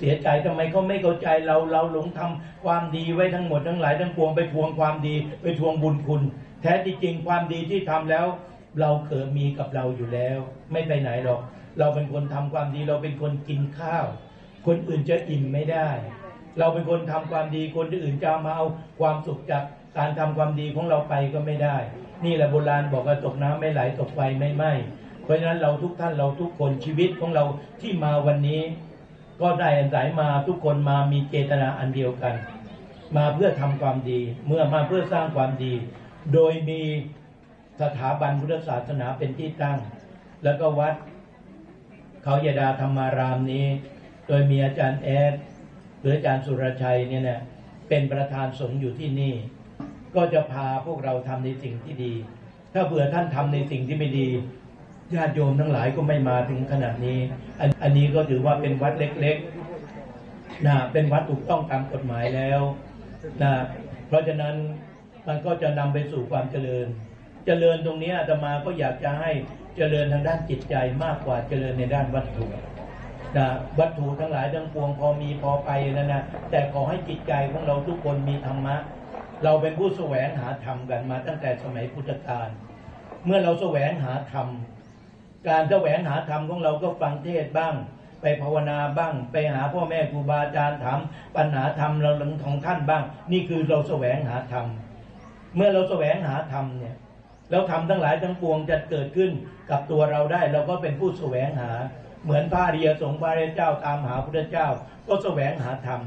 เสียใจทำไมเขาไม่เข้าใจเราเราหลงทำความดีไว้ทั้งหมดทั้งหลายทั้งปวงไปทวงความดีไปทวงบุญคุณ แท้ที่จริงความดีที่ทำแล้ว เราเกิดมีกับเราอยู่แล้ว ไม่ไปไหนหรอก เราเป็นคนทำความดีเราเป็นคนกินข้าว คนอื่นจะอิ่มไม่ได้ เราเป็นคนทำความดีคนอื่นจะมาเอาความสุขจากการทำความดีของเราไปก็ไม่ได้ นี่แหละโบราณบอกว่าตกน้ำไม่ไหลตกไฟไม่ไหม้เพราะฉะนั้นเราทุกท่านเราทุกคนชีวิตของเราที่มาวันนี้ ก็ได้อาศัยมาทุกคนมามีเจตนาอันเดียวกัน มาเพื่อทำความดี เมื่อมาเพื่อสร้างความดี โดยมีสถาบันพุทธศาสนาเป็นที่ตั้ง แล้วก็วัดเขายดาธรรมารามนี้ โดยมีอาจารย์แอดหรืออาจารย์สุรชัยเนี่ยนะเป็นประธานสงฆ์อยู่ที่นี่ ก็จะพาพวกเราทำในสิ่งที่ดี ถ้าเผื่อท่านทำในสิ่งที่ไม่ดี ญาติโยมทั้งหลายก็ไม่มาถึงขนาดนี้อันอันนี้ก็ถือว่าเป็นวัดเล็กๆนะเป็นวัดถูกต้องตามกฎหมายแล้วนะเพราะฉะนั้นมันก็จะนำไปสู่ความเจริญ เจริญตรงนี้อาตมาก็อยากจะให้เจริญทางด้านจิตใจมากกว่าเจริญในด้านวัตถุนะวัตถุทั้งหลายทั้งปวงพอมีพอไปนั่นนะแต่ขอให้จิตใจของเราทุกคนมีธรรมะ เราเป็นผู้แสวงหาธรรมกันมาตั้งแต่สมัยพุทธกาลเมื่อเราแสวงหาธรรม การแสวงหาธรรมของเราก็ฟังเทศบ้าง ไปภาวนาบ้าง ไปหาพ่อแม่ครูบาอาจารย์ถามปัญหาธรรมเราของท่านบ้าง นี่คือเราแสวงหาธรรมเมื่อเราแสวงหาธรรมเนี่ยแล้วธรรมทั้งหลายทั้งปวงจะเกิดขึ้นกับตัวเราได้ เราก็เป็นผู้แสวงหา เหมือนพระอริยสงฆ์พระเจ้าตามหาพุทธเจ้า ก็แสวงหาธรรม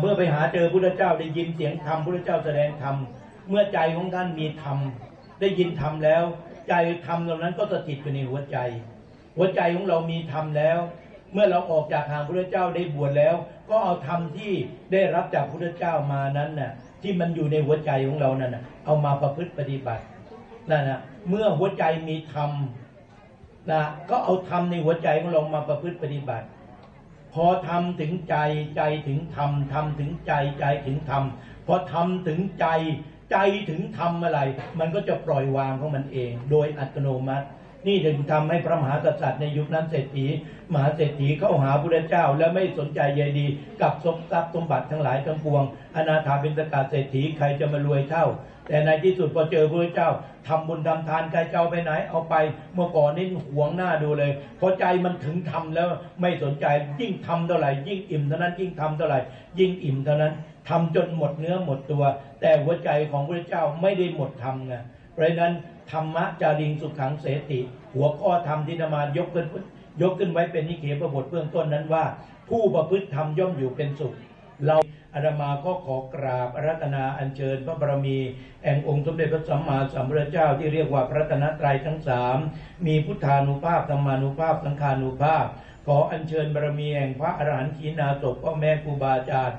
เมื่อไปหาเจอพุทธเจ้าได้ยินเสียงธรรมพุทธเจ้าแสดงธรรมเมื่อใจของท่านมีธรรมได้ยินธรรมแล้ว ใจธรรมเหล่านั้นก็สถิตอยู่ในหัวใจ หัวใจของเรามีธรรมแล้ว เมื่อเราออกจากทางพระเจ้าได้บวชแล้ว ก็เอาธรรมที่ได้รับจากพระเจ้ามานั้นน่ะที่มันอยู่ในหัวใจของเรานั่นน่ะเอามาประพฤติปฏิบัตินั่นน่ะเมื่อหัวใจมีธรรมนะก็เอาธรรมในหัวใจของเรามาประพฤติปฏิบัติ พอทำถึงใจใจถึงธรรมทำถึงใจใจถึงธรรมพอทำถึงใจ ใจถึงธรรมอะไร มันก็จะปล่อยวางของมันเอง โดยอัตโนมัติ นี่ถึงทำให้พระมหากษัตริย์ในยุคนั้นเศรษฐีมหาเศรษฐีเข้าหาพระเจ้า แล้วไม่สนใจใยดีกับสมทรัพย์สมบัติทั้งหลายทั้งปวง อนาถาเป็นสกาเศรษฐีใครจะมารวยเท่า แต่ในที่สุดพอเจอพระเจ้าทำบุญทำทานใครจะเอาไปไหนเอาไป เมื่อก่อนนี่หวงหน้าดูเลย พอใจมันถึงทำแล้วไม่สนใจยิ่งทำเท่าไหร่ยิ่งอิ่มเท่านั้นยิ่งทำเท่าไหร่ยิ่งอิ่มเท่านั้น ทำจนหมดเนื้อหมดตัว แต่หัวใจของพระเจ้าไม่ได้หมดทำไงเพราะนั้นธรรมะจาริงสุขังเสติ หัวข้อธรรมที่นำมายกขึ้นยกขึ้นไว้เป็นนิเคปบทเบื้องต้นนั้นว่า ผู้ประพฤติธรรมย่อมอยู่เป็นสุข เราอาตมาก็ขอกราบอารัตนาอัญเชิญพระบารมีแห่งองค์สมเด็จพระสัมมาสัมพุทธเจ้าที่เรียกว่าพระรัตนตรัยทั้งสามมีพุทธานุภาพธรรมานุภาพสังฆานุภาพ ขออัญเชิญบารมีแห่งพระอรหันต์ขีณาสพพ่อแม่ครูบาอาจารย์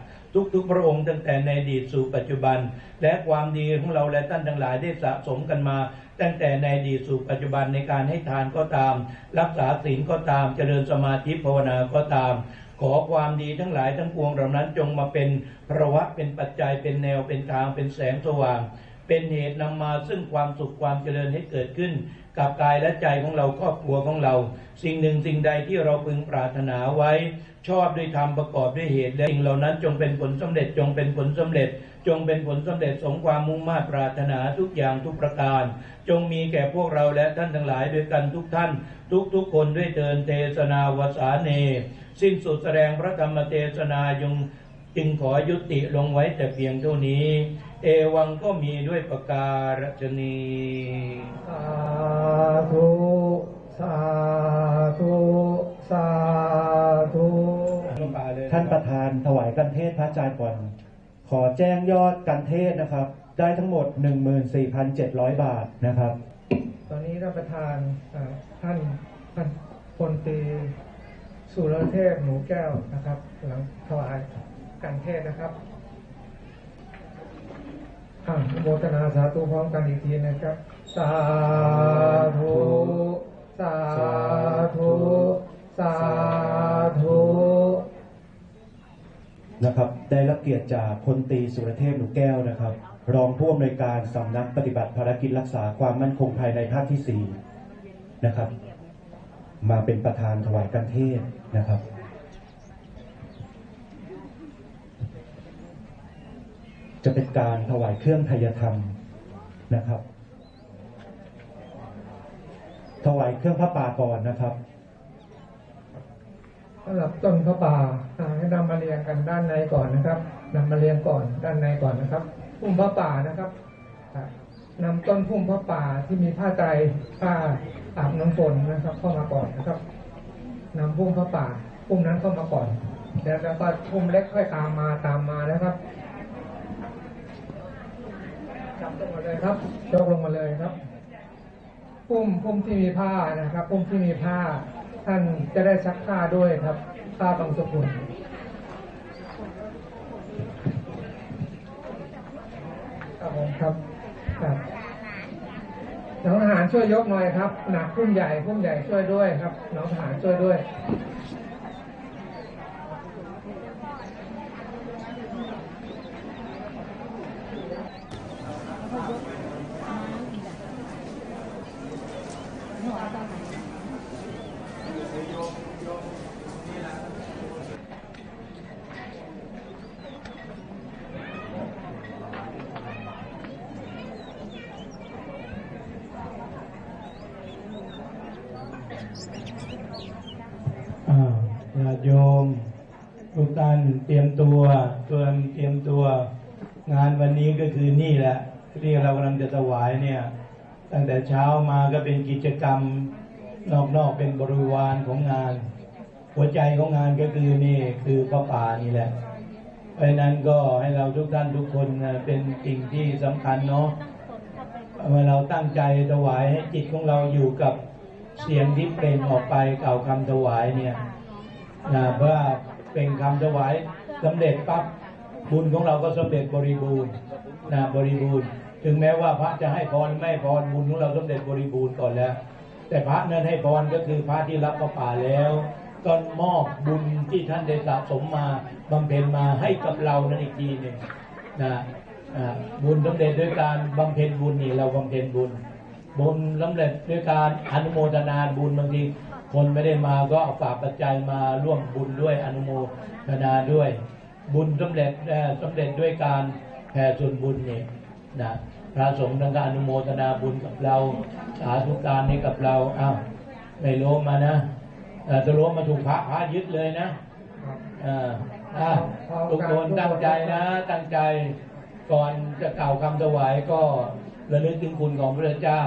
ทุกๆ พระองค์ตั้งแต่ในอดีตสู่ปัจจุบัน และความดีของเราและท่านทั้งหลายได้สะสมกันมา ตั้งแต่ในอดีตสู่ปัจจุบันในการให้ทานก็ตาม รักษาศีลก็ตามเจริญสมาธิภาวนาก็ตาม ขอความดีทั้งหลายทั้งปวงเหล่านั้นจงมาเป็นพระวะเป็นปัจจัยเป็นแนวเป็นทางเป็นแสงสว่าง เป็นเหตุนำมาซึ่งความสุขความเจริญให้เกิดขึ้น กับกายและใจของเราครอบครัวของเรา สิ่งหนึ่งสิ่งใดที่เราพึงปรารถนาไว้ ชอบด้วยธรรมประกอบด้วยเหตุและสิ่งเหล่านั้นจงเป็นผลสำเร็จจงเป็นผลสำเร็จ จงเป็นผลสำเร็จสมความมุ่งมา่ปรารถนาทุกอย่างทุกประการ จงมีแก่พวกเราและท่านทั้งหลายด้วยกันทุกท่าน ทุกทุกคนด้วยเทินเทศนาวสาเน สิ้นสุดแสดงพระธรรมเทศนายงจึงขอยุติลงไว้แต่เพียงเท่านี้ เอวังก็มีด้วยประการฉนีสาธุสาธุสาธุท่านประธานถวายกันเทศพระอาจารย์ก่อน ขอแจ้งยอดกันเทศนะครับ ได้ทั้งหมด 14,700 บาทนะครับ ตอนนี้ท่านประธานอ่าท่านท่านพลตรีสุรเทพหนูแก้วนะครับกำลังถวายการเทศนะครับอ่า โมทนาสาธุพร้อมกันอีกทีนะครับ สาธุ สาธุ สาธุนะครับ ได้รับเกียรติจากพลตีสุรเทพหนูแก้วนะครับ รองผู้อำนวยการสำนักปฏิบัติภารกิจรักษาความมั่นคงภายในภาคที่ 4 นะครับ มาเป็นประธานถวายกันเทศนะครับ จะเป็นการถวายเครื่องไทยธรรมนะครับ ถวายเครื่องพระป่าก่อนนะครับสำหรับต้นพระป่าให้นำมาเรียงกันด้านในก่อนนะครับนำมาเรียงก่อนด้านในก่อนนะครับพุ่มพระป่านะครับอ่านำต้นพุ่มพระป่าที่มีผ้าไตรผ้าอาบน้ำฝนนะครับ เข้ามาก่อนนะครับนำพุ่มพระป่าพุ่มนั้นเข้ามาก่อนแล้วแล้วก็พุ่มเล็กค่อยตามมาตามมานะครับ จับลงมาเลยครับยกลงมาเลยครับพุ่มพุ่มที่มีผ้านะครับพุ่มที่มีผ้า ท่านจะได้ซักผ้าด้วยครับผ้าบางสกุลครับผมครับครับน้องทหารช่วยยกหน่อยครับหนักพุ่มใหญ่พุ่มใหญ่ช่วยด้วยครับน้องทหารช่วยด้วย อ่าญาติโยม ทุกท่านเตรียมตัวเตรียมเตรียมตัว งานวันนี้ก็คือนี่แหละที่เรากำลังจะถวายเนี่ย ตั้งแต่เช้ามาก็เป็นกิจกรรมนอกๆเป็นบริวารของงาน หัวใจของงานก็คือนี่คือพระป่านี่แหละเพราะนั้นก็ให้เราทุกท่านทุกคนเป็นสิ่งที่สำคัญเนาะเมื่อเราตั้งใจถวายให้จิตของเราอยู่กับเสียงที่เปล่งออกไปเก่าคำถวายเนี่ยนะเพื่อ เป็นคำถวายสำเร็จปั๊บบุญของเราก็สำเร็จบริบูรณ์นะบริบูรณ์ ถึงแม้ว่าพระจะให้พรไม่พรบุญของเราสำเร็จบริบูรณ์ก่อนแล้ว แต่พระนั้นให้พรก็คือพระที่รับพระป่าแล้ว ก็มอบบุญที่ท่านได้สะสมมาบำเพ็ญมาให้กับเรานั่นอีกทีหนึ่งนะบุญสำเร็จด้วยการบำเพ็ญบุญนี่เราบำเพ็ญบุญบุญสำเร็จด้วยการอนุโมทนาบุญบางที คนไม่ได้มาก็เอาฝากปัจจัยมาร่วมบุญด้วยอนุโมทนาด้วย บุญสำเร็จเอ่อสำเร็จด้วยการแผ่ส่วนบุญนี่นะพระสงฆ์ทั้งการอนุโมทนาบุญกับเราสาธุการให้กับเราอ้าวไม่ล้มมานะเอ่จะล้มมาถูกพระพระยึดเลยนะอ่ออะทุกคนตั้งใจนะ ตั้งใจก่อนจะกล่าวคำถวายก็ระลึกถึงคุณของพระเจ้า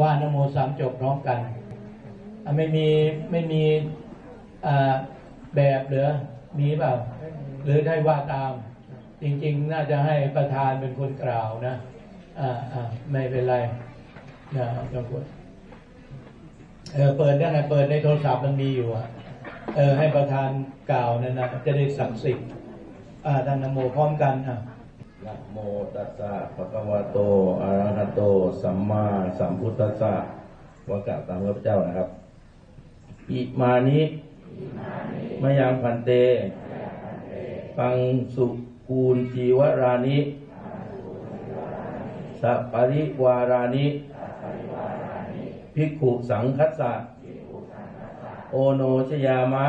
ว่านโมสามจบพร้อมกัน ไม่มีไม่มีแบบหลือมีเปล่า หรือได้ว่าตาม จริง ๆ น่าจะให้ประธานเป็นคนกล่าวนะอ่าอ่าไม่เป็นไรนะจงกดเออเปิดได้ไงเปิดในโทรศัพท์มันมีอยู่อะเออให้ประธานกล่าวนั่นนะจะได้ศักสิทธิ์อ่าท่านนโมพร้อมกันอะนะโมตัสสะภะคะวะโตอะระหะโต สัมมาสัมพุทธัสสะวากาตามพระเจ้านะครับ อิมานิมายังพันเต ปังสุกูลจีวรานิ สัปปริวารานิ ภิกขุสังคัสสะ โอโนชยามะ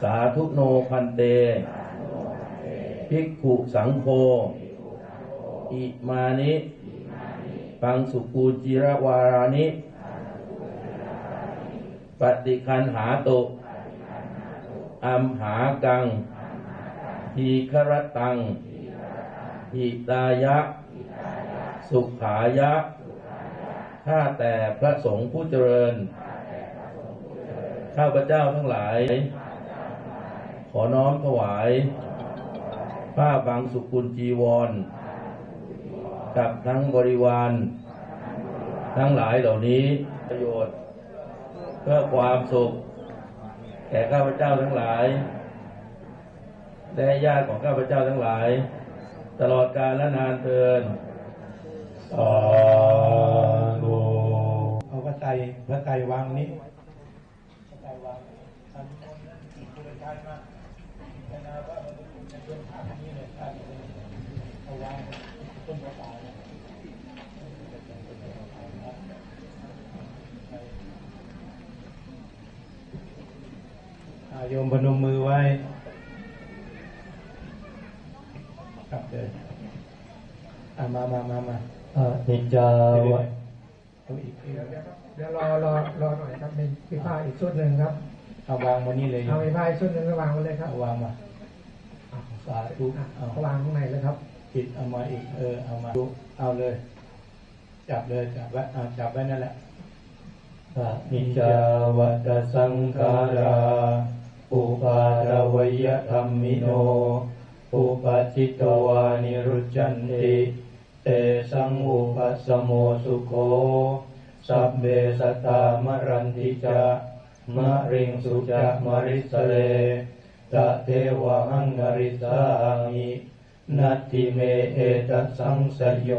สาธุโนพันเต ภิกขุสังโฆ อิมานิ ปังสุกูจิรวารานิ ปฏิคันหาตุอัมหากังทีครตังหิตายะ สุขายะข้าแต่พระสงฆ์ผู้เจริญ ข้าพเจ้าทั้งหลาย ขอน้อมถวาย ผ้าบางสุกุลจีวร กับทั้งบริวาร ทั้งหลายเหล่านี้ประโยชน์ เพื่อความสุข แก่ข้าพเจ้าทั้งหลาย และญาติของข้าพเจ้าทั้งหลาย ตลอดกาลและนานเทินสาธุเอาพระไตรพระไตรวางนี้พระไตรวางอันนี้คุณชายมาในนาว่ามันเป็นต้นทางนี้เลยครับเอาวางต้นพระป่าย โยมพนมมือไว้ครับเดินอะมามามามาอนิจจาเดี๋ยววะเอาอีกเดี๋ยวเดี๋ยวครับเดี๋ยวรอรอรอหน่อยครับมีมีผ้าอีกชุดหนึ่งครับเอาวางมานี่เลยเอามีผ้าอีกชุดหนึ่งก็วางไว้เลยครับเอาวางมาสาธุอะเอาเขาวางข้างในเลยครับจิตเอามาอีกเออเอามาดูเอาเลย จับเลยจับไว้เอาจับไว้นั่นแหละอนิจจาวัตสังขารา อุปาทวยธรรมิโน อุปจิตตวานิรุจจันติเตสังอุปสมโมสุโขสัพเบสตตามรันติจามะริงสุจามริสเลตะเทวะหังนริสามินัตติเมเอตสังสยโย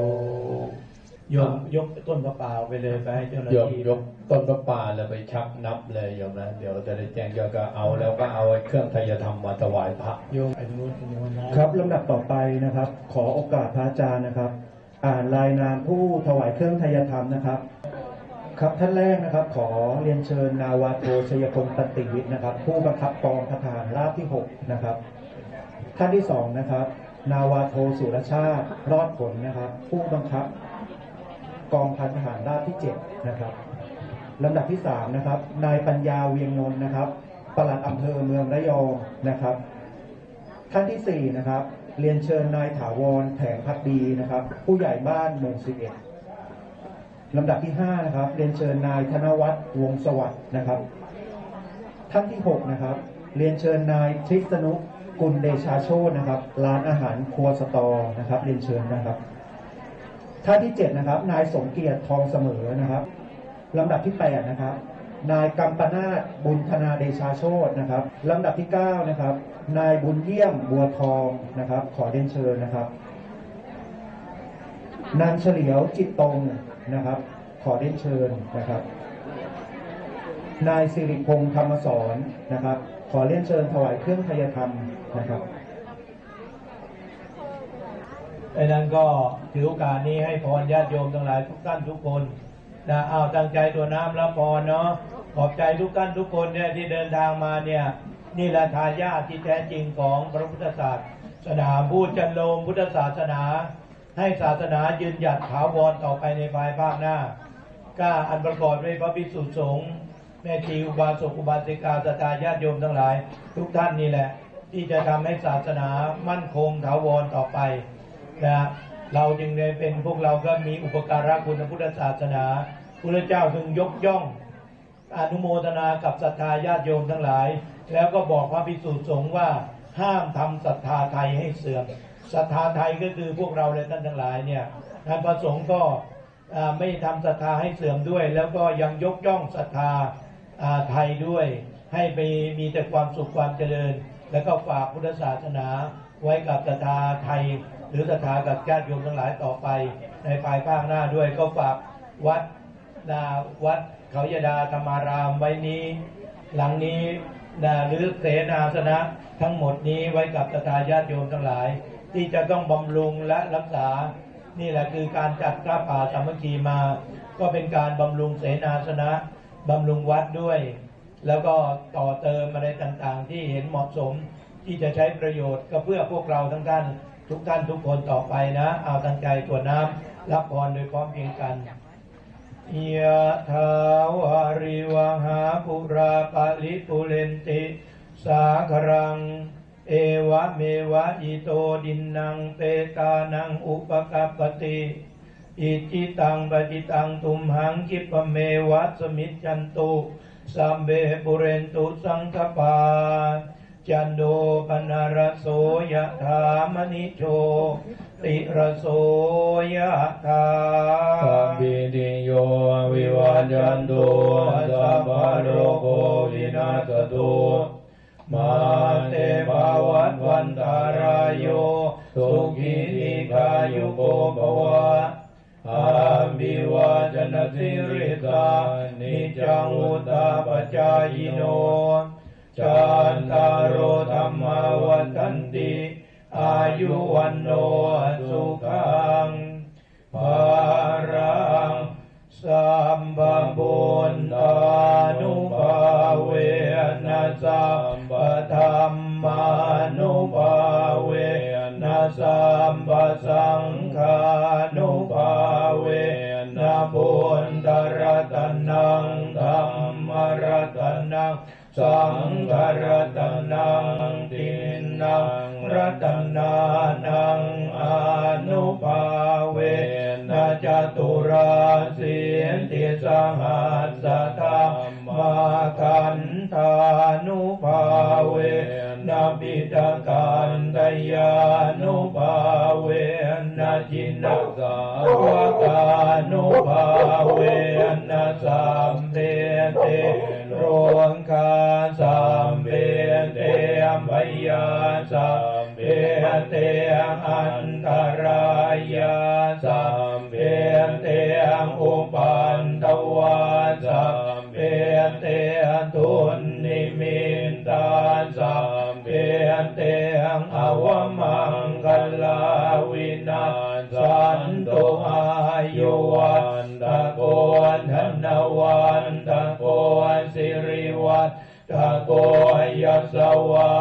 ยกยกต้นพระป่าไปเลยไปให้เจ้าหน้าโยมที่ยก ต้นพระป่าแล้วไปชักนับเลยโยมนะ เดี๋ยวจะได้แจ้งยอดก็เอาแล้วก็เอาเครื่องทายธรรมมาถวายพระโยมไอ้นู้นไอ้นู้นนะครับลำดับต่อไปนะครับ ขอโอกาสพระอาจารย์นะครับ อ่านรายนามผู้ถวายเครื่องไทยธรรมนะครับ ครับท่านแรกนะครับ ขอเรียนเชิญนาวาโทชัยพลตันติวิทย์นะครับ ผู้บังคับกองทหารราบที่6นะครับท่านที่สองนะครับ นาวาโทสุรชาติรอดผลนะครับ ผู้บังคับ กองพันทหารราบที่7นะครับ ลำดับที่3นะครับ นายปัญญาเวียงนนท์นะครับปลัดอำเภอเมืองระยองนะครับ ท่านที่4นะครับ เรียนเชิญนายถาวรแผงพักดีนะครับ ผู้ใหญ่บ้านหมู่11ลำดับที่5นะครับ เรียนเชิญนายธนวัฒน์วงศสวัสดิ์นะครับ ท่านที่6นะครับ เรียนเชิญนายทริสนุกุลเดชาโชตนะครับ ร้านอาหารครัวสตอนะครับ เรียนเชิญนะครับ ท่านที่7นะครับ นายสมเกียรติทองเสมอนะครับ ลำดับที่8นะครับ นายกัมปนาตบุญธนาเดชาโชตนะครับลำดับที่9นะครับ นายบุญเยี่ยมบัวทองนะครับ ขอเรียนเชิญนะครับ นางเฉลียวจิตตรงนะครับ ขอเรียนเชิญนะครับ นายสิริพงษ์ธรรมสอนนะครับ ขอเรียนเชิญถวายเครื่องทายธรรมนะครับไอ้นั้นก็ถือโอกาสนี้ให้พรญาติโยมทั้งหลายทุกท่านทุกคน นะเอาตั้งใจตัวน้ำรับพรเนาะขอบใจทุกท่านทุกคนเนี่ยที่เดินทางมาเนี่ยนี่แหละทายาทที่แท้จริงของพระพุทธศาสนาผู้จันโลมพุทธศาสนา ให้ศาสนายืนหยัดถาวรต่อไปในภายภาคหน้ากล้าอันประกอบด้วยพระภิกษุสงฆ์แม่ชีอุบาสกอุบาสิกาสตาญาติโยมทั้งหลาย ทุกท่านนี่แหละ ที่จะทำให้ศาสนามั่นคงถาวรต่อไปนะ เราจึงได้เป็นพวกเราก็มีอุปการะคุณพุทธศาสนาพระเจ้าถึงยกย่อง อนุโมทนากับศรัทธาญาติโยมทั้งหลาย แล้วก็บอกพระภิกษุสงฆ์ว่าห้ามทำศรัทธาไทยให้เสื่อมศรัทธาไทยก็คือพวกเราและท่านทั้งหลายเนี่ยท่านพระสงฆ์ก็ไม่ทำศรัทธาให้เสื่อมด้วย แล้วก็ยังยกย่องศรัทธาไทยด้วย ให้ไปมีแต่ความสุขความเจริญ แล้วก็ฝากพุทธศาสนาไว้กับศรัทธาไทย หรือศรัทธากับญาติโยมทั้งหลายต่อไป ในภายภาคหน้าด้วยก็ฝากวัดนาวัดเขายดาธรรมารามไว้นี้ หลังนี้นะหรือเสนาสนะทั้งหมดนี้ไว้กับตถาญาติโยมทั้งหลาย ที่จะต้องบำรุงและรักษา นี่แหละคือการจัดกล้าป่าสามัคคีมา ก็เป็นการบำรุงเสนาสนะบำรุงวัดด้วย แล้วก็ต่อเติมอะไรต่างๆ ที่เห็นเหมาะสมที่จะใช้ประโยชน์ก็เพื่อพวกเราทั้งท่าน ทุกท่านทุกคนต่อไปนะ เอาตั้งใจกรวดน้ำรับพรโดยพร้อมเพียงกันยะถาวาริวหาปุราปะลิปุเรนติ สาครัง เอวะเมวะอิโตดินนังเปตานังอุปกัปติ อิจิตังปฏิตังตุมหังคิปเมวะสมิจจันตุสัมเบปุเรนตุสังคปา จันโดปนารโสยะถามณิโชติระโสยะถาสัพพิติโยวิวัจจันตุสัพพะโลกโควินาศตุมาเตภวัตวันตารายโยสุขีนิคายุโกภวะอาบิวาจนสิริสานิจังุตตาปจายโน จันตารโรธรรมวัฏันติ อายุวันโนสุขัง จินสาวกานุภาเวนะสัมเพเตโรงคาสัมเพเตมยาสัมเปเตอันตรา ยสวัน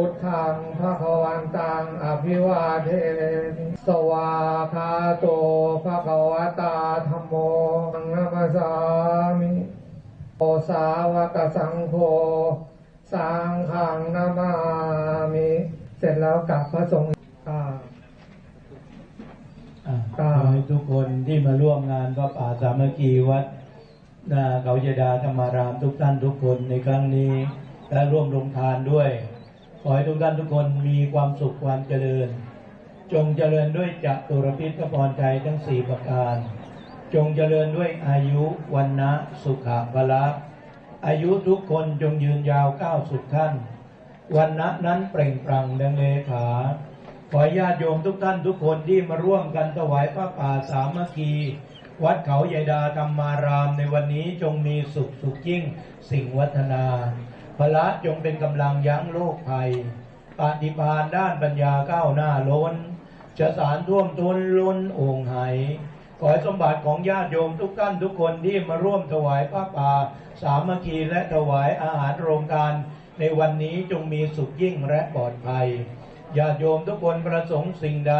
พุทธังพระควันตังอภิวาเทนสวาคาโตพระควตาธรรมโมนัมสสามิโอสาวกสังโฆสังฆังนามามิเสร็จแล้วกับพระสงฆ์อ่าอะครัขอให้ทุกคนที่มาร่วมงานพระป่าสามัคคีวัดนาเขาเจดาธรรมารามทุกท่านทุกคนในครั้งนี้และร่วมลงทานด้วย ขอให้ทุกท่านทุกคนมีความสุขความเจริญ จงเจริญด้วยจัตุรพิษพรใจทั้งสี่ประการ จงเจริญด้วยอายุวันนะสุขะพละอายุทุกคนจงยืนยาวก้าวสุดท่านวันนะนั้นเปล่งปลั่งดังเลขา ขอญาติโยมทุกท่านทุกคนที่มาร่วมกันถวายพระป่าสามัคคีวัดเขาใหญ่ดาธรรมารามในวันนี้จงมีสุขสุขยิ่งสิ่งวัฒนา พละจงเป็นกำลังยั้งโรคภัย ปฏิภาณด้านปัญญาก้าวหน้าล้น จะสารท่วมท้นล้นโอ่งไหายขอสมบัติของญาติโยมทุกท่านทุกคนที่มาร่วมถวายพระป่า สามัคคีและถวายอาหารโรงการในวันนี้จงมีสุขยิ่งและปลอดภัย ญาติโยมทุกคนประสงค์สิ่งใด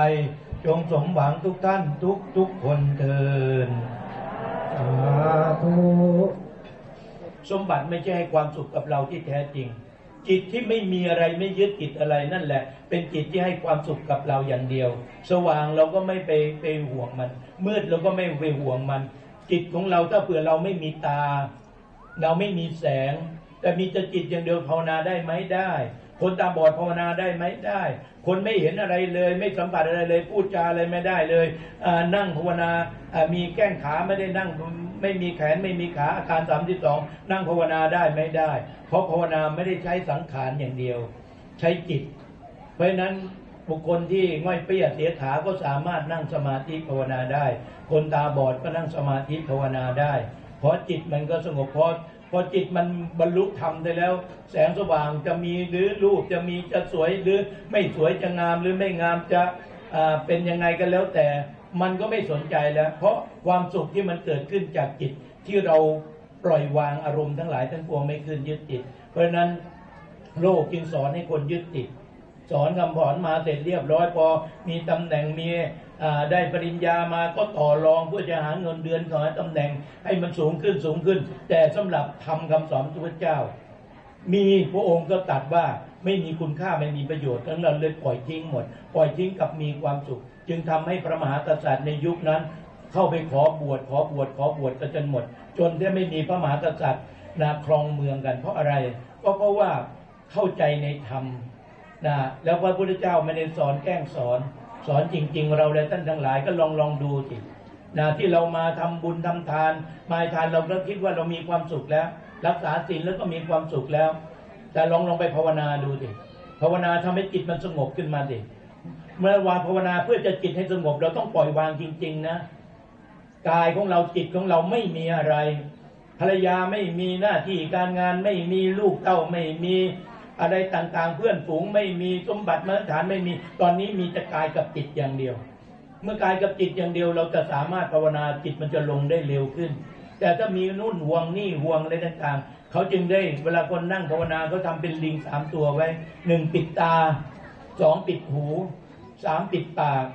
จงสมหวังทุกท่านทุกทุกคนเทินสาธุ สมบัติไม่ใช่ให้ความสุขกับเราที่แท้จริง จิตที่ไม่มีอะไรไม่ยึดติดอะไรนั่นแหละ เป็นจิตที่ให้ความสุขกับเราอย่างเดียว สว่างเราก็ไม่ไปไปห่วงมัน มืดเราก็ไม่ไปห่วงมัน จิตของเราถ้าเผื่อเราไม่มีตา เราไม่มีแสง แต่มีแต่จิตอย่างเดียวภาวนาได้ไหมได้ คนตาบอดภาวนาได้ไหมได้ คนไม่เห็นอะไรเลย ไม่สัมผัสอะไรเลย พูดจาอะไรไม่ได้เลยนั่งภาวนาอ่ามีแก้งขาไม่ได้นั่ง ไม่มีแขนไม่มีขาอาการสามที่สองนั่งภาวนาได้ไม่ได้ เพราะภาวนาไม่ได้ใช้สังขารอย่างเดียว ใช้จิต เพราะฉะนั้นบุคคลที่ง่อยเปี้ยเสียขาก็สามารถนั่งสมาธิภาวนาได้ คนตาบอดก็นั่งสมาธิภาวนาได้ เพราะจิตมันก็สงบพราะพอจิตมันบรรลุธรรมได้แล้ว แสงสว่างจะมีหรือรูปจะมีจะสวยหรือไม่สวยจะงามหรือไม่งามจะเป็นยังไงก็แล้วแต่ มันก็ไม่สนใจแล้ว เพราะความสุขที่มันเกิดขึ้นจากจิตที่เราปล่อยวางอารมณ์ทั้งหลายทั้งปวงไม่ขึ้นยึดติด เพราะฉะนั้นโลกจึงสอนให้คนยึดติด สอนคำสอนมาเสร็จเรียบร้อยพอมีตำแหน่งมีได้ปริญญามาก็ต่อรองเพื่อจะหาเงินเดือนขอให้ตำแหน่งให้มันสูงขึ้นสูงขึ้น แต่สำหรับทำคำสอนพระพุทธเจ้า มีพระองค์ก็ตัดว่าไม่มีคุณค่าไม่มีประโยชน์ทั้งนั้นเลยปล่อยทิ้งหมด ปล่อยทิ้งกับมีความสุข จึงทำให้พระมหากษัตริย์ในยุคนั้น เข้าไปขอบวชขอบวชขอบวชกันจนหมด จนที่ไม่มีพระมหากษัตริย์นาครองเมืองกัน เพราะอะไรก็เพราะว่าเข้าใจในธรรมนะแล้วพระพุทธเจ้าไม่ได้สอนแกล้งสอนสอนจริง ๆ เราและท่านทั้งหลายก็ลองลองดูสินะที่เรามาทำบุญทำทานมาทานเราก็คิดว่าเรามีความสุขแล้ว รักษาศีลแล้วก็มีความสุขแล้ว แต่ลองลองไปภาวนาดูสิภาวนาทำให้จิตมันสงบขึ้นมาสิ เมื่อวานภาวนาเพื่อจะจิตให้สงบ เราต้องปล่อยวางจริง ๆ นะกายของเราจิตของเราไม่มีอะไร ภรรยาไม่มีหน้าที่การงานไม่มีลูกเต้าไม่มีอะไรต่างๆ เพื่อนฝูงไม่มีสมบัติมาตรฐานไม่มี ตอนนี้มีแต่กายกับจิตอย่างเดียว เมื่อกายกับจิตอย่างเดียวเราจะสามารถภาวนาจิตมันจะลงได้เร็วขึ้น แต่ถ้ามีนู่นห่วงนี่ห่วงอะไรต่างๆ เขาจึงได้เวลาคนนั่งภาวนาเขาทำเป็นลิงสามตัวไว้หนึ่งปิดตา สองปิดหูสามปิดปาก